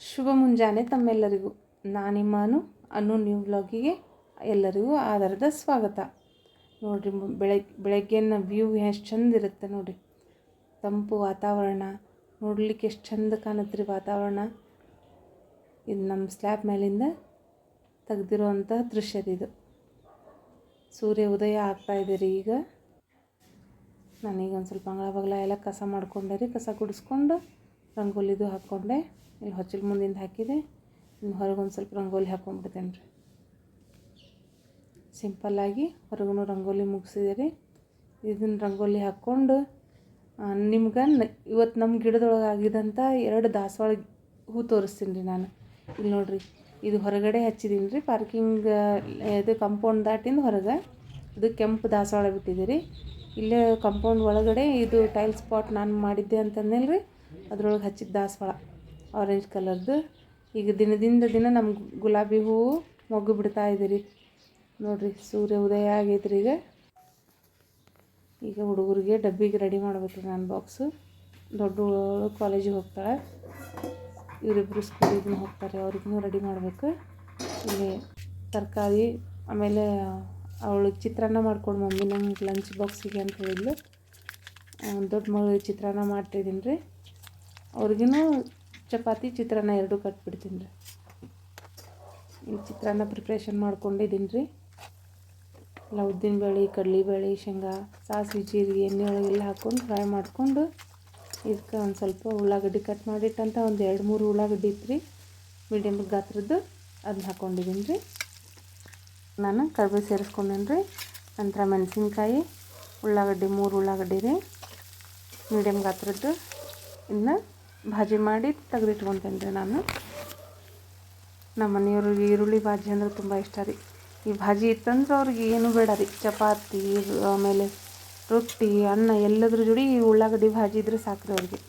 ಶುಭ ಮುಂಜಾನೆ ತಮ್ಮೆಲ್ಲರಿಗೂ. ನಾನು ಅನು ಅನು ನ್ಯೂ ವ್ಲಾಗಿಗೆ ಎಲ್ಲರಿಗೂ ಆಧಾರದ ಸ್ವಾಗತ. ನೋಡಿರಿ ಬೆಳಗ್ಗೆ ಬೆಳಗ್ಗೆನ ವ್ಯೂ ಎಷ್ಟು ಚಂದ ಇರುತ್ತೆ ನೋಡಿ ತಂಪು ವಾತಾವರಣ, ನೋಡಲಿಕ್ಕೆ ಎಷ್ಟು ಚಂದ ಕಾಣುತ್ತೆ ವಾತಾವರಣ. ಇದು ನಮ್ಮ ಸ್ಲ್ಯಾಬ್ ಮೇಲಿಂದ ತೆಗ್ದಿರುವಂಥ ದೃಶ್ಯ ರೀ ಇದು ಸೂರ್ಯ ಉದಯ ಆಗ್ತಾ ಇದೆ ರೀ ಈಗ. ನಾನೀಗ ಒಂದು ಸ್ವಲ್ಪ ಅಂಗಳ ಬಗಲ ಎಲ್ಲ ಕಸ ಮಾಡ್ಕೊಂಡೆ ರೀ, ಕಸ ಗುಡಿಸ್ಕೊಂಡು ರಂಗೋಲಿದು ಹಾಕ್ಕೊಂಡೆ ಇಲ್ಲಿ ಹೊಚ್ಚಲ್ ಮುಂದಿಂದ ಹಾಕಿದೆ. ಇನ್ನು ಹೊರಗೆ ಒಂದು ಸ್ವಲ್ಪ ರಂಗೋಲಿ ಹಾಕೊಂಡ್ಬಿಡ್ತೇನೆ ರೀ ಸಿಂಪಲ್ಲಾಗಿ ಹೊರಗೂ ರಂಗೋಲಿ ಮುಗಿಸಿದೆ ರೀ ಇದನ್ನು ರಂಗೋಲಿ ಹಾಕ್ಕೊಂಡು ನಿಮ್ಗೆ ಇವತ್ತು ನಮ್ಮ ಗಿಡದೊಳಗೆ ಆಗಿದಂಥ ಎರಡು ದಾಸವಾಳ ಹೂ ತೋರಿಸ್ತೀನಿ ರೀ ನಾನು. ಇಲ್ಲಿ ನೋಡಿರಿ, ಇದು ಹೊರಗಡೆ ಹಚ್ಚಿದ್ದೀನಿ ರೀ ಪಾರ್ಕಿಂಗ್ ಇದು ಕಂಪೌಂಡ್ ದಾಟಿಂದ ಹೊರಗೆ ಇದು ಕೆಂಪು ದಾಸವಾಳ ಬಿಟ್ಟಿದ್ದೀರಿ ಇಲ್ಲೇ ಕಂಪೌಂಡ್ ಒಳಗಡೆ ಇದು ಟೈಲ್ ಸ್ಪಾಟ್ ನಾನು ಮಾಡಿದ್ದೆ ಅಂತಂದೇಳಿ ಅದ್ರೊಳಗೆ ಹಚ್ಚಿದ ದಾಸವಾಳ. ಆರೆಂಜ್ ಕಲರ್ದು ಈಗ ದಿನದಿಂದ ದಿನ ನಮ್ಮ ಗುಲಾಬಿ ಹೂವು ಮೊಗ್ಗು ಬಿಡ್ತಾ ರೀ ನೋಡಿರಿ, ಸೂರ್ಯ ಉದಯ ಆಗೈತ್ರಿ ಈಗ. ಈಗ ಹುಡುಗರಿಗೆ ಡಬ್ಬಿಗೆ ರೆಡಿ ಮಾಡ್ಬೇಕು ನಾನು ಬಾಕ್ಸು ದೊಡ್ಡ ಕಾಲೇಜಿಗೆ ಹೋಗ್ತಾಳೆ. ಇವರಿಬ್ಬರು ಸ್ಕೂಲಿಗೂ ಹೋಗ್ತಾರೆ ಅವ್ರಿಗೂ ರೆಡಿ ಮಾಡಬೇಕು. ಇಲ್ಲಿ ತರಕಾರಿ, ಆಮೇಲೆ ಅವಳು ಚಿತ್ರಾನ್ನ ಮಾಡ್ಕೊಂಡು ಮಮ್ಮಿ ನಂಗೆ ಲಂಚ್ ಬಾಕ್ಸಿಗೆ ಅಂತ ಹೇಳಿದ್ಲು. ದೊಡ್ಡ ಮಗಳಿಗೆ ಚಿತ್ರಾನ್ನ ಮಾಡ್ತಿದ್ದೀನಿ ರೀ ಅವ್ರಿಗೂ ಚಪಾತಿ, ಚಿತ್ರಾನ್ನ ಎರಡೂ ಕಟ್ಬಿಡ್ತೀನಿ ರೀ. ಈ ಚಿತ್ರಾನ್ನ ಪ್ರಿಪ್ರೇಷನ್ ಮಾಡ್ಕೊಂಡಿದ್ದೀನಿ ರೀ ಎಲ್ಲ ಉದ್ದಿನಬೇಳೆ ಕಡಲೆಬೇಳೆ ಶೇಂಗಾ, ಸಾಸಿವೆ, ಜೀರಿಗೆ, ಎಣ್ಣೆ ಒಳಗೆಲ್ಲ ಹಾಕ್ಕೊಂಡು ಫ್ರೈ ಮಾಡಿಕೊಂಡು ಇದಕ್ಕೆ ಒಂದು ಸ್ವಲ್ಪ ಉಳ್ಳಾಗಡ್ಡಿ ಕಟ್ ಮಾಡಿಟ್ಟಂತ ಒಂದು ಎರಡು ಮೂರು ಉಳ್ಳಾಗಡ್ಡಿ ಇತ್ತು ರೀ. ಮೀಡಿಯಮ್ ಗಾತ್ರದ್ದು ಅದನ್ನ ಹಾಕ್ಕೊಂಡಿದ್ದೀನಿ ರೀ. ನಾನು ಕರ್ಬೇವು ಸೇರಿಸ್ಕೊಂಡೇನಿ ರೀ. ನಂತರ ಮೆಣಸಿನ್ಕಾಯಿ, ಉಳ್ಳಾಗಡ್ಡಿ ಮೂರು ಉಳ್ಳಾಗಡ್ಡಿ ರೀ. ಮೀಡಿಯಮ್ ಗಾತ್ರದ್ದು ಇನ್ನು ಭಾಜಿ ಮಾಡಿ ತೆಗೆದಿಟ್ಕೊತೇನೆ ರೀ ನಾನು. ನಮ್ಮ ಮನೆಯವ್ರಿಗೆ ಈರುಳ್ಳಿ ಭಾಜಿ ಅಂದ್ರೆ ತುಂಬ ಇಷ್ಟ ರೀ. ಈ ಭಾಜಿ ಇತ್ತಂದ್ರೆ ಅವ್ರಿಗೆ ಏನು ಬೇಡ ರೀ. ಚಪಾತಿ ಆಮೇಲೆ ರೊಟ್ಟಿ, ಅನ್ನ ಎಲ್ಲದ್ರ ಜೋಡಿ ಈ ಉಳ್ಳಾಗಡ್ಡಿ ಭಾಜಿ ಇದ್ರೆ ಸಾಕು ರೀ ಅವ್ರಿಗೆ.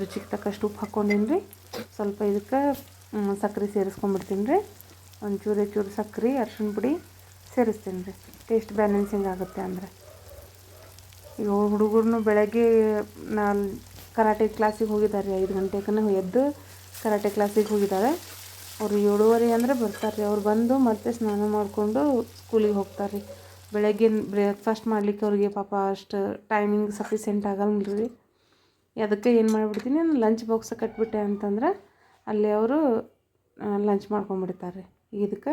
ರುಚಿಗೆ ತಕ್ಕಷ್ಟು ಉಪ್ಪು ಹಾಕ್ಕೊಂಡೀನಿ ರೀ ಸ್ವಲ್ಪ ಇದಕ್ಕೆ ಸಕ್ಕರೆ ಸೇರಿಸ್ಕೊಂಡ್ಬಿಡ್ತೀನಿ ರೀ ಒಂಚೂರು ಚೂರು ಸಕ್ಕರೆ ಅರ್ಶಿಣ ಪುಡಿ ಸೇರಿಸ್ತೀನಿ ರೀ ಟೇಸ್ಟ್ ಬ್ಯಾಲೆನ್ಸಿಂಗ್ ಆಗುತ್ತೆ ಅಂದರೆ. ಈಗ ಹುಡುಗರು ಬೆಳಗ್ಗೆ ನಾನು ಕರಾಟೆ ಕ್ಲಾಸಿಗೆ ಹೋಗಿದ್ದಾರೆ ಐದು ಗಂಟೆಗನ ಎದ್ದು ಕರಾಟೆ ಕ್ಲಾಸಿಗೆ ಹೋಗಿದ್ದಾರೆ. ಅವರು ಏಳುವರೆ ಅಂದರೆ ಬರ್ತಾರೆ ರೀ. ಅವ್ರು ಬಂದು ಮತ್ತೆ ಸ್ನಾನ ಮಾಡಿಕೊಂಡು ಸ್ಕೂಲಿಗೆ ಹೋಗ್ತಾರೆ ರೀ. ಬೆಳಗ್ಗೆ ಬ್ರೇಕ್ಫಾಸ್ಟ್ ಮಾಡಲಿಕ್ಕೆ ಅವ್ರಿಗೆ ಪಾಪ ಅಷ್ಟು ಟೈಮಿಂಗ್ ಸಫಿಸೆಂಟ್ ಆಗಲ್ಲ ರೀ ಅದಕ್ಕೆ ಏನು ಮಾಡಿಬಿಡ್ತೀನಿ ನಾನು ಲಂಚ್ ಬಾಕ್ಸ್ ಕಟ್ಬಿಟ್ಟೆ ಅಂತಂದ್ರೆ ಅಲ್ಲಿ ಅವರು ಲಂಚ್ ಮಾಡ್ಕೊಂಬಿಡ್ತಾರೆ ರೀ ಇದಕ್ಕೆ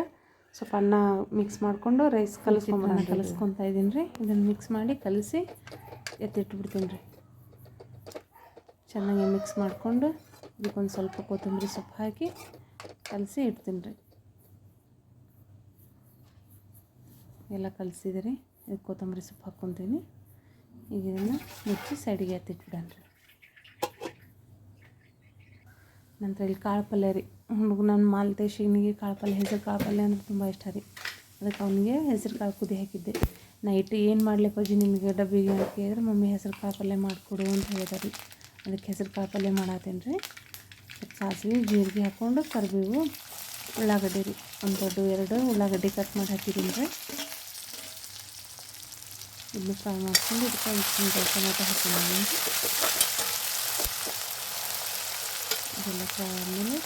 ಸ್ವಲ್ಪ ಅನ್ನ ಮಿಕ್ಸ್ ಮಾಡಿಕೊಂಡು ರೈಸ್ ಕಲಿಸ್ಕೊಂಬ ಕಲಿಸ್ಕೊತಾ ಇದ್ದೀನಿ ರೀ. ಇದನ್ನು ಮಿಕ್ಸ್ ಮಾಡಿ ಕಲಸಿ ಎತ್ತಿಟ್ಬಿಡ್ತೀನಿ ರೀ. ಚೆನ್ನಾಗಿ ಮಿಕ್ಸ್ ಮಾಡಿಕೊಂಡು ಇದಕ್ಕೊಂದು ಸ್ವಲ್ಪ ಕೊತ್ತಂಬರಿ ಸೊಪ್ಪು ಹಾಕಿ ಕಲಸಿ ಇಡ್ತೀನಿ ರೀ. ಎಲ್ಲ ಕಲಸಿದಿರಿ ಇದು ಕೊತ್ತಂಬರಿ ಸೊಪ್ಪು ಹಾಕ್ಕೊತೀನಿ. ಈಗ ಇದನ್ನು ಮುಚ್ಚಿ ಸೈಡಿಗೆ ಎತ್ತಿಟ್ಬಿಡೋಣ ರೀ. ನಂತರ ಇಲ್ಲಿ ಕಾಳು ಪಲ್ಯ ರೀ. ಹುಡುಗ ನನ್ನ ಮಾಲ್ತೇಶಿನಿಗೆ ಕಾಳು ಪಲ್ಯ, ಹೆಸರು ಕಾಳು ಪಲ್ಯ ಅಂದ್ರೆ ತುಂಬ ಇಷ್ಟ ರೀ. ಅದಕ್ಕೆ ಅವನಿಗೆ ಹೆಸರು ಕಾಳು ಕುದಿ ಹಾಕಿದ್ದೆ. ನೈಟ್ ಏನು ಮಾಡಲಿಪ್ಪ ಜಿ ನಿಮಗೆ ಡಬ್ಬಿಗೆ ಹಾಕಿ ಕೇಳಿದ್ರೆ, ಮಮ್ಮಿ, ಹೆಸರು ಕಾಳು ಪಲ್ಯ ಮಾಡಿಕೊಡು ಅಂತ ಹೇಳಿದ ರೀ. ಅದಕ್ಕೆ ಹೆಸರು ಕಾಳು ಪಲ್ಯ ಮಾಡತ್ತೇನೆ ರೀ. ಸಾಸಿವೆ, ಜೀರಿಗೆ ಹಾಕ್ಕೊಂಡು ಕರಿಬೇವು, ಉಳ್ಳಾಗಡ್ಡಿ ರೀ. ಒಂದು ದೊಡ್ಡ ಎರಡು ಉಳ್ಳಾಗಡ್ಡಿ ಕಟ್ ಮಾಡಿ ಹಾಕಿದ್ದೀನಿ ರೀ. ಇದನ್ನು ಫ್ರೈ ಮಾಡ್ಕೊಂಡು ಇದಕ್ಕೆ ಒಂದು ಟೊಮೆಟೊ ಹಾಕಿದ್ದೀನಿ ಇದೆಲ್ಲ ಫ್ರೈ ಆದಮೇಲೆ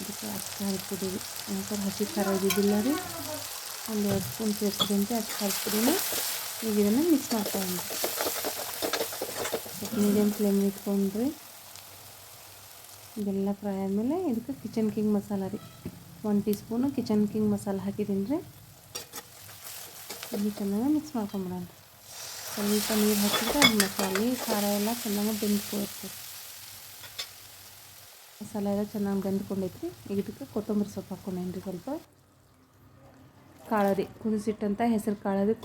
ಇದಕ್ಕೆ ಅಚ್ಚ ಖಾರದ ಪುಡಿ ನಂತರ ಹಸಿ ಖಾರ ಇದ್ದಿದ್ದಿಲ್ಲ ರೀ. ಒಂದು ಎರಡು ಸ್ಪೂನ್ ಸೇರಿಸಿದಂತೆ ಅಚ್ಚ ಖಾರದ ಪುಡಿನ ಈಗ ಇದನ್ನು ಮಿಕ್ಸ್ ಮಾಡ್ಕೊಂಡು ಮೀಡಿಯಮ್ ಫ್ಲೇಮ್ ಇಟ್ಕೊಂಡ್ರಿ ಇದೆಲ್ಲ ಫ್ರೈ ಆದಮೇಲೆ ಇದಕ್ಕೆ ಕಿಚನ್ ಕಿಂಗ್ ಮಸಾಲ ರೀ. One teaspoon kitchen king masala ಹಾಕಿದ್ದೀನಿ ರೀ. ಇಲ್ಲಿ ಚೆನ್ನಾಗಿ ಮಿಕ್ಸ್ ಮಾಡ್ಕೊಂಬಿಡೋಣ. ಸ್ವಲ್ಪ ನೀರು ಹಾಕಿದ್ರೆ ಅದು ಮಸಾಲೆ, ಖಾರ ಎಲ್ಲ ಚೆನ್ನಾಗಿ ಬೆಂದ್ಕೊಳುತ್ತೆ ಮಸಾಲೆ ಎಲ್ಲ ಚೆನ್ನಾಗಿ ಬೆಂದ್ಕೊಂಡೈತ್ರಿ ಈಗ ಇದಕ್ಕೆ ಕೊತ್ತಂಬರಿ ಸೊಪ್ಪು ಹಾಕ್ಕೊಂಡೇನಿ ರೀ ಸ್ವಲ್ಪ. ಕಾಳು ರೀ ಕುದಿಸಿಟ್ಟಂಥ ಹೆಸರು ಕಾಳು ರೀ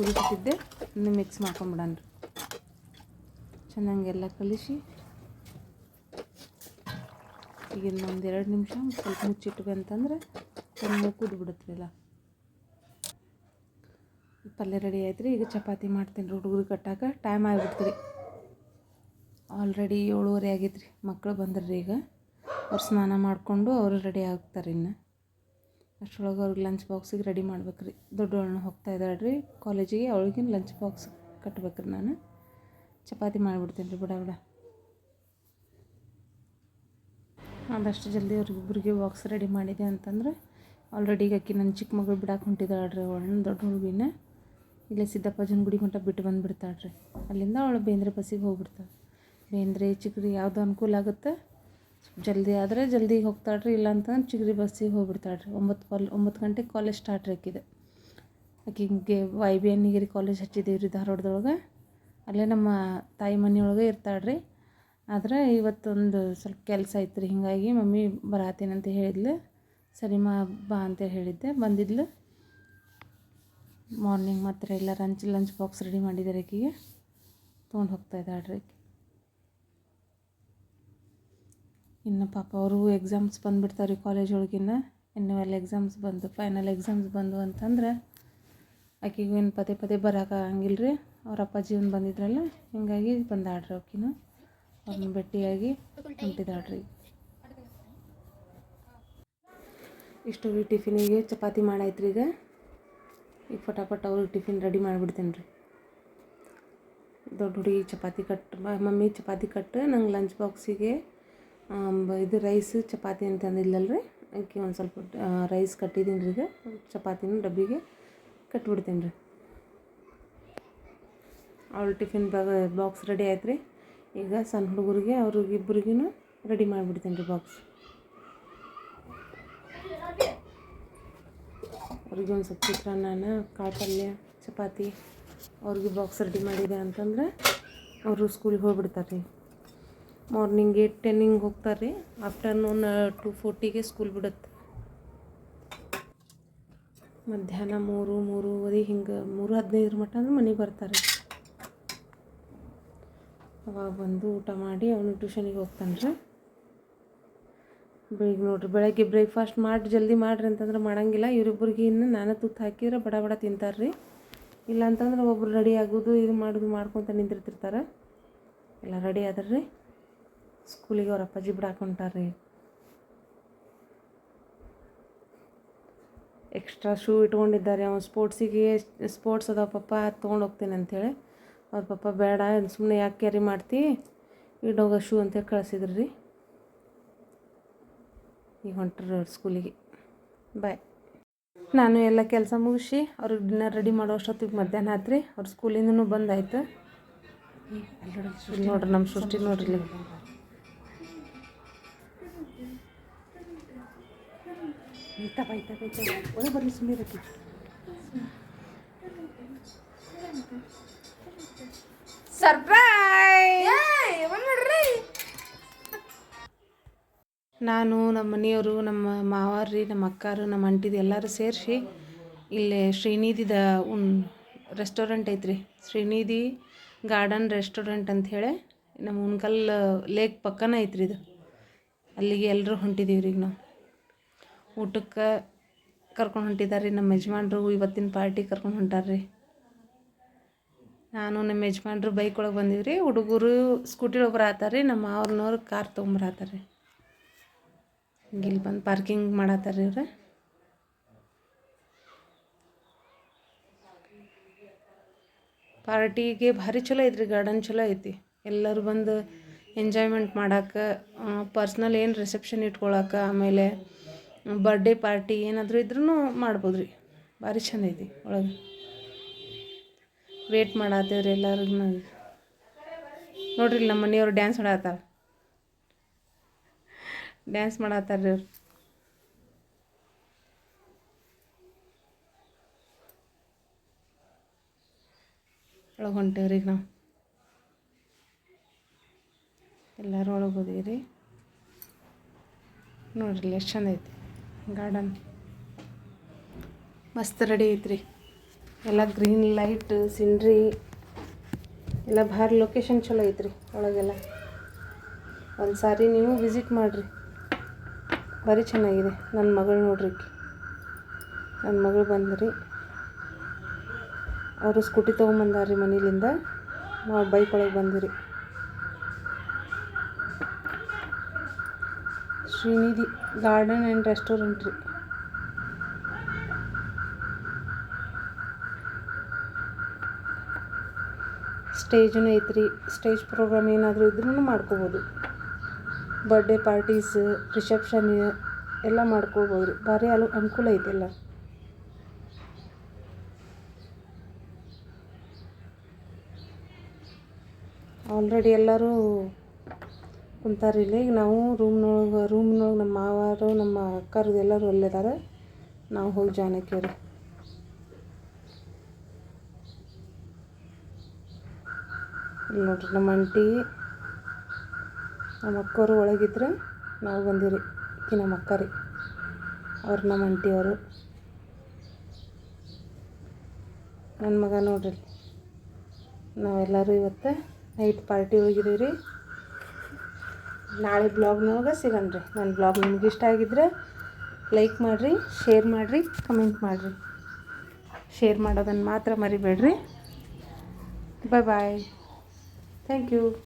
ಇನ್ನು ಮಿಕ್ಸ್ ಮಾಡ್ಕೊಂಬಿಡೋಣ ರೀ. ಚೆನ್ನಾಗೆಲ್ಲ ಕಲಿಸಿ ಈಗ ಒಂದು ಎರಡು ನಿಮಿಷ ಸ್ವಲ್ಪ ಮುಚ್ಚಿಟ್ವಿ ಅಂತಂದ್ರೆ ಚೆನ್ನಾಗಿ ಕುದ್ಬಿಡುತ್ತಲ್ಲ ಬಿಡುತ್ತೆ ಪಲ್ಯ ರೆಡಿ ಆಯ್ತು ರೀ ಈಗ ಚಪಾತಿ ಮಾಡ್ತೀನಿ ರೀ ಹುಡುಗರು ಕಟ್ಟಾಕ. ಟೈಮ್ ಆಗಿಬಿಡ್ತು ರೀ ಆಲ್ರೆಡಿ ಏಳುವರೆ ಆಗೈತೆ ರೀ ಮಕ್ಕಳು ಬಂದ್ರಿ ಈಗ. ಅವ್ರು ಸ್ನಾನ ಮಾಡಿಕೊಂಡು ಅವರು ರೆಡಿ ಆಗ್ತಾರೆ ಇನ್ನು. ಅಷ್ಟರೊಳಗೆ ಅವ್ರಿಗೆ ಲಂಚ್ ಬಾಕ್ಸಿಗೆ ರೆಡಿ ಮಾಡ್ಬೇಕು ರೀ ದೊಡ್ಡವಳನ್ನ ಹೋಗ್ತಾ ಇದ್ದಾಳೆ ರೀ ಕಾಲೇಜಿಗೆ ಅವಳಿಗಿನ ಲಂಚ್ ಬಾಕ್ಸ್ ಕಟ್ಬೇಕು ರೀ ನಾನು. ಚಪಾತಿ ಮಾಡಿಬಿಡ್ತೀನಿ ರೀ ಬಿಡ ಬಿಡ. ಆದಷ್ಟು ಜಲ್ದಿ ಅವ್ರಿಗಿಬ್ಬರಿಗೆ ಬಾಕ್ಸ್ ರೆಡಿ ಮಾಡಿದೆ ಅಂತಂದ್ರೆ ಆಲ್ರೆಡಿ ಈಗ ಆಕಿ ನನ್ನ ಚಿಕ್ಕ ಮಗಳು ಬಿಡಕ್ಕೆ ಹೊಂಟಿದ್ದಾಳ್ರಿ ಅವಳನ್ನ ದೊಡ್ಡ ಹುಡುಗಿನ ಇಲ್ಲೇ ಸಿದ್ದಪ್ಪಜನ ಗುಡಿ ಮಟ್ಟ ಬಿಟ್ಟು ಬಂದುಬಿಡ್ತಾಳ್ರಿ. ಅಲ್ಲಿಂದ ಅವಳು ಬೇಂದ್ರೆ ಬಸ್ಸಿಗೆ ಹೋಗ್ಬಿಡ್ತಾಳೆ. ಬೇಂದ್ರೆ, ಚಿಗ್ರಿ ಯಾವುದು ಅನುಕೂಲ ಆಗುತ್ತೆ? ಜಲ್ದಿ ಆದರೆ ಜಲ್ದಿ ಹೋಗ್ತಾಳ್ರಿ. ಇಲ್ಲ ಅಂತಂದ್ರೆ ಚಿಗ್ರಿ ಬಸ್ಸಿಗೆ ಹೋಗ್ಬಿಡ್ತಾಳ್ರಿ. ಒಂಬತ್ತು ಕಾಲ್ ಒಂಬತ್ತು ಗಂಟೆಗೆ ಕಾಲೇಜ್ ಸ್ಟಾರ್ಟ್ ಆಕಿದೆ ಆಕಿಗೆ ವೈ ಬಿ ಎನ್ನಿಗಿರಿ ಕಾಲೇಜ್ ಹಚ್ಚಿದ್ದೀವಿ ರೀ ಧಾರವಾಡದೊಳಗೆ. ಅಲ್ಲೇ ನಮ್ಮ ತಾಯಿ ಮನೆಯೊಳಗೆ ರೀ ಆದ್ರೆ ಇವತ್ತೊಂದು ಸ್ವಲ್ಪ ಕೆಲಸ ಐತೆ ರೀ ಹೀಗಾಗಿ ಮಮ್ಮಿ ಬರಾತೀನಂತ ಹೇಳಿದ್ಲು. ಸರಿ ಮಾ ಬಾ ಅಂತ ಹೇಳಿದ್ದೆ, ಬಂದಿದ್ಲು. ಮಾರ್ನಿಂಗ್ ಮಾತ್ರ ಎಲ್ಲ ಲಂಚ್ ಲಂಚ್ ಬಾಕ್ಸ್ ರೆಡಿ ಮಾಡಿದ್ದಾರೆ ಆಕಿಗೆ. ತೊಗೊಂಡು ಹೋಗ್ತಾ ಇದ್ದಾಳ್ರಿ ಇನ್ನು ಪಾಪ ಅವರು ಎಕ್ಸಾಮ್ಸ್ ಬಂದುಬಿಡ್ತಾರೆ ರೀ ಕಾಲೇಜ್ ಒಳಗಿನ್ನ ಎನ್ಯುವಲ್ ಎಕ್ಸಾಮ್ಸ್ ಬಂದು ಫೈನಲ್ ಎಕ್ಸಾಮ್ಸ್ ಬಂದು ಅಂತಂದ್ರೆ ಆಕಿಗೂ ಏನು ಪದೇ ಪದೇ ಬರೋಕ್ಕಾಗಂಗಿಲ್ಲ ರೀ ಅವ್ರ ಅಪ್ಪಾಜಿ ಒಂದು ಬಂದಿದ್ರಲ್ಲ, ಹಿಂಗಾಗಿ ಬಂದಾಳ್ರಿ ಆಕಿನೂ ಅವ್ರನ್ನ ಭೇಟಿಯಾಗಿ ಹೊಂಟಿದಾಡ್ರಿ ಇಷ್ಟು ಟಿಫಿನಿಗೆ ಚಪಾತಿ ಮಾಡಾಯ್ತ್ರಿ ಈಗ. ಈಗ ಫಟಾಫಟ್ ಅವ್ರಿಗೆ ಟಿಫಿನ್ ರೆಡಿ ಮಾಡಿಬಿಡ್ತೇನೆ ರೀ ದೊಡ್ಡ ಹುಡುಗಿ ಚಪಾತಿ ಕಟ್ ಮಮ್ಮಿ ಚಪಾತಿ ಕಟ್ಟು ನಂಗೆ ಲಂಚ್ ಬಾಕ್ಸಿಗೆ ಇದು ರೈಸ್ ಚಪಾತಿ ಅಂತಂದಿಲ್ಲಲ್ರಿ. ಅದಕ್ಕೆ ಒಂದು ಸ್ವಲ್ಪ ರೈಸ್ ಕಟ್ಟಿದ್ದೀನಿ ರೀ ಈಗ. ಚಪಾತಿನ ಡಬ್ಬಿಗೆ. ಕಟ್ಬಿಡ್ತೀನಿ ರೀ. ಅವ್ರ ಟಿಫಿನ್ ಬಾಗ ಬಾಕ್ಸ್ ರೆಡಿ ಆಯ್ತು ರೀ. ಈಗ ಸಣ್ಣ ಹುಡುಗರಿಗೆ ಅವ್ರಿಗಿಬ್ಬರಿಗೂ ರೆಡಿ ಮಾಡಿಬಿಡ್ತೀನಿ ರೀ ಬಾಕ್ಸ್. ಅವ್ರಿಗೆ ಒಂದು ಸ್ವಲ್ಪ ಚಿತ್ರಾನ್ನ ಕಾಳು ಪಲ್ಯ ಚಪಾತಿ, ಅವ್ರಿಗೆ ಬಾಕ್ಸ್ ರೆಡಿ ಮಾಡಿದೆ ಅಂತಂದ್ರೆ ಅವರು ಸ್ಕೂಲಿಗೆ ಹೋಗ್ಬಿಡ್ತಾರೆ ರೀ. ಮಾರ್ನಿಂಗ್ ಏಟ್ ಟೆನ್ನಿಂಗ್ ಹೋಗ್ತಾರೆ ರೀ. ಆಫ್ಟರ್ನೂನ್ ಟು ಫೋರ್ಟಿಗೆ ಸ್ಕೂಲ್ ಬಿಡುತ್ತೆ. ಮಧ್ಯಾಹ್ನ ಮೂರು, ಮೂರುವರೆ ಹಿಂಗೆ, ಮೂರು ಹದಿನೈದರ ಮಟ್ಟ ಅಂದ್ರೆ ಮನೆಗೆ ಬರ್ತಾರೆ. ಅವಾಗ ಬಂದು ಊಟ ಮಾಡಿ ಅವನು ಟ್ಯೂಷನಿಗೆ ಹೋಗ್ತಾನೆ ರೀ ಬೆಳಿಗ್ಗೆ ನೋಡ್ರಿ, ಬೆಳಗ್ಗೆ ಬ್ರೇಕ್ಫಾಸ್ಟ್ ಮಾಡಿ, ಜಲ್ದಿ ಮಾಡಿರಿ ಅಂತಂದ್ರೆ ಮಾಡಂಗಿಲ್ಲ. ಇವರಿಬ್ಬರಿಗೆ ಇನ್ನು ನಾನು ತುತ್ತು ಹಾಕಿದ್ರೆ ಬಡ ಬಡ ತಿಂತಾರೆ ರೀ ಇಲ್ಲ ಅಂತಂದ್ರೆ ಒಬ್ರು ರೆಡಿ ಆಗೋದು, ಇದು ಮಾಡೋದು, ಮಾಡ್ಕೊತ ನಿಂತಿರ್ತಿರ್ತಾರೆ. ಎಲ್ಲ ರೆಡಿ ಆದ್ರೆ ಸ್ಕೂಲಿಗೆ ಅವ್ರ ಅಪ್ಪಾಜಿ ಬಿಡಾಕ ಹೊಂಟಾರ ರೀ ಎಕ್ಸ್ಟ್ರಾ ಶೂ ಇಟ್ಕೊಂಡಿದ್ದಾರೆ. ಅವ್ನು ಸ್ಪೋರ್ಟ್ಸಿಗೆ ಸ್ಪೋರ್ಟ್ಸ್ ಅದಾವ ಪಪ್ಪ ತೊಗೊಂಡು ಹೋಗ್ತೇನೆ ಅಂಥೇಳಿ ಅವ್ರ ಪಪ್ಪ ಬೇಡ ಸುಮ್ಮನೆ ಯಾಕೆ ಕ್ಯಾರಿ ಮಾಡ್ತಿ? ಇಡೋಗ ಶೂ ಅಂತೇಳಿ ಕಳಿಸಿದ್ರು ರೀ. ಈಗ ಹೊಂಟ್ರ ಸ್ಕೂಲಿಗೆ ಬಾಯ್ ನಾನು ಎಲ್ಲ ಕೆಲಸ ಮುಗಿಸಿ ಅವ್ರಿಗೆ ಡಿನ್ನರ್ ರೆಡಿ ಮಾಡೋ ಅಷ್ಟೊತ್ತಿಗೆ ಮಧ್ಯಾಹ್ನ ಆತ್ರಿ ಅವ್ರ ಸ್ಕೂಲಿಂದನೂ ಬಂದಾಯ್ತು ನೋಡ್ರಿ ನಮ್ಮ ಸೃಷ್ಟಿ ನೋಡ್ರಿ. ಒಳಗೆ ಬರಲಿ ಸುಮ್ಮನೆ ನಾನು ನಮ್ಮ ಮನೆಯವರು ನಮ್ಮ ಮಾವಾರ್ರಿ ನಮ್ಮ ಅಕ್ಕಾರು ನಮ್ಮ ಅಂಟಿದು ಎಲ್ಲರೂ ಸೇರಿಸಿ ಇಲ್ಲೇ ಶ್ರೀನಿಧಿದ ಉನ್ ರೆಸ್ಟೋರೆಂಟ್ ಐತ್ರಿ. ಶ್ರೀನಿಧಿ ಗಾರ್ಡನ್ ರೆಸ್ಟೋರೆಂಟ್ ಅಂಥೇಳಿ ನಮ್ಮ ಉಣ್ಕಲ್ ಲೇಕ್ ಪಕ್ಕನ ಐತ್ರಿ ಇದು. ಅಲ್ಲಿಗೆ ಎಲ್ಲರೂ ಹೊಂಟಿದೀವಿ ರೀ ಈಗ ನಾವು. ಊಟಕ್ಕೆ ಕರ್ಕೊಂಡು ಹೊಂಟಿದ್ದಾರೆ ರೀ ನಮ್ಮ ಯಜಮಾನ್ರು ಇವತ್ತಿನ ಪಾರ್ಟಿ ಕರ್ಕೊಂಡು ಹೊಂಟಾರ್ರಿ. ನಾನು ನಮ್ಮ ಯಜಮಾನ್ರು ಬೈಕ್ ಒಳಗೆ ಬಂದೀವಿ ರೀ ಹುಡುಗರು ಸ್ಕೂಟಿ ಬರತ್ತಾರ ರೀ ನಮ್ಮ ಮಾವ್ರನವ್ರು ಕಾರ್ ತೊಗೊಂಬರತ್ತಾರ ರೀ ಇಲ್ಲಿ ಬಂದು ಪಾರ್ಕಿಂಗ್ ಮಾಡತ್ತಾರ ರೀ ಇವ್ರು ಪಾರ್ಟಿಗೆ ಭಾರಿ ಚಲೋ ಐತ್ರಿ ಗಾರ್ಡನ್ ಚಲೋ ಐತಿ. ಎಲ್ಲರೂ ಬಂದು ಎಂಜಾಯ್ಮೆಂಟ್ ಮಾಡಕ್ಕೆ ಪರ್ಸ್ನಲ್ ಏನು ರಿಸೆಪ್ಷನ್ ಇಟ್ಕೊಳಕ್ಕೆ ಆಮೇಲೆ ಬರ್ಡೇ ಪಾರ್ಟಿ ಏನಾದರೂ ಇದ್ರೂ ಮಾಡ್ಬೋದು ರೀ. ಭಾರಿ ಚಂದ ಐತಿ ಒಳಗೆ. ವೇಟ್ ಮಾಡಾತ್ತೇವ್ರಿ ರೀ ಎಲ್ಲರಿಗೂ ನೋಡ್ರಿ ನಮ್ಮ ಮನೆಯವ್ರು ಡ್ಯಾನ್ಸ್ ಮಾಡತ್ತಾರ. ಡ್ಯಾನ್ಸ್ ಮಾಡತ್ತಾರ ರೀ ಅವ್ರು. ಒಳಗೆ ಹೊಂಟೇವ್ರಿ ನಾವು. ಎಲ್ಲರೂ ಒಳಗೆ ಹೋದೀವಿ ರೀ ನೋಡ್ರಿ ಎಷ್ಟು ಚಂದ ಐತಿ. ಗಾರ್ಡನ್. ಮಸ್ತ್ ರೆಡಿ ಐತ್ರಿ. ಎಲ್ಲ ಗ್ರೀನ್ ಲೈಟ್ ಸಿನ್ರಿ ಎಲ್ಲ ಭಾರಿ ಲೊಕೇಶನ್ ಚಲೋ ಐತ್ರಿ ಒಳಗೆಲ್ಲ. ಒಂದು ಸಾರಿ ನೀವು ವಿಸಿಟ್ ಮಾಡಿರಿ. ಭಾರಿ ಚೆನ್ನಾಗಿದೆ ನನ್ನ ಮಗಳು ನೋಡ್ರಿ ನನ್ನ ಮಗಳು ಬಂದ್ರಿ. ಅವರು ಸ್ಕೂಟಿ ತೊಗೊಂಬಂದಾರ್ರಿ ಮನೇಲಿಂದ. ನಾವು ಬೈಕ್ ಒಳಗೆ ಬಂದಿರಿ. ಶ್ರೀನಿಧಿ ಗಾರ್ಡನ್ ಆ್ಯಂಡ್ ರೆಸ್ಟೋರೆಂಟ್ ರೀ. ಸ್ಟೇಜೂ ಐತ್ರಿ, ಸ್ಟೇಜ್ ಪ್ರೋಗ್ರಾಮ್ ಏನಾದರೂ ಇದ್ರೂ ಮಾಡ್ಕೋಬೋದು. ಬರ್ಡೇ ಪಾರ್ಟೀಸ್, ರಿಸೆಪ್ಷನ್, ಎಲ್ಲ ಮಾಡ್ಕೋಬೋದು. ರೀ ಭಾರಿ ಅಲು ಅನುಕೂಲ ಐತೆ ಎಲ್ಲ. ಆಲ್ರೆಡಿ ಎಲ್ಲರೂ ಕುಂತಾರ ಇಲ್ಲಿ. ಈಗ ನಾವು ರೂಮ್ನೊಳಗೆ ರೂಮ್ನೊಳಗೆ ನಮ್ಮ ಮಾವಾರು, ನಮ್ಮ ಅಕ್ಕರು ಎಲ್ಲರೂ ಅಲ್ಲಿದ್ದಾರೆ ನಾವು ಹೋಗಿ ಜಾಯ್ನ್ ಆಕೇವ್ರಿ ಇಲ್ಲಿ ನೋಡ್ರಿ ನಮ್ಮ ಅಂಟಿ ನಮ್ಮ ಅಕ್ಕವರು ಒಳಗಿದ್ರೆ ನಾವು ಬಂದಿರಿ. ಈ ನಮ್ಮ ಅಕ್ಕ ರೀ. ಅವ್ರು ನಮ್ಮ ಅಂಟಿಯವರು ನನ್ನ ಮಗ ನೋಡ್ರಿ ನಾವೆಲ್ಲರೂ ಇವತ್ತು ನೈಟ್ ಪಾರ್ಟಿ ಹೋಗಿದ್ದೀವಿ ರೀ ನಾಳೆ ಬ್ಲಾಗ್ನೊಳಗೆ ಸಿಗೋಣ ರೀ ನನ್ನ ಬ್ಲಾಗ್ ನಿಮ್ಗೆ ಇಷ್ಟ ಆಗಿದ್ರೆ ಲೈಕ್ ಮಾಡಿರಿ, ಶೇರ್ ಮಾಡಿರಿ, ಕಮೆಂಟ್ ಮಾಡಿರಿ. ಶೇರ್ ಮಾಡೋದನ್ನು ಮಾತ್ರ ಮರಿಬೇಡ್ರಿ. ಬಾಯ್ ಬಾಯ್ ಥ್ಯಾಂಕ್ ಯು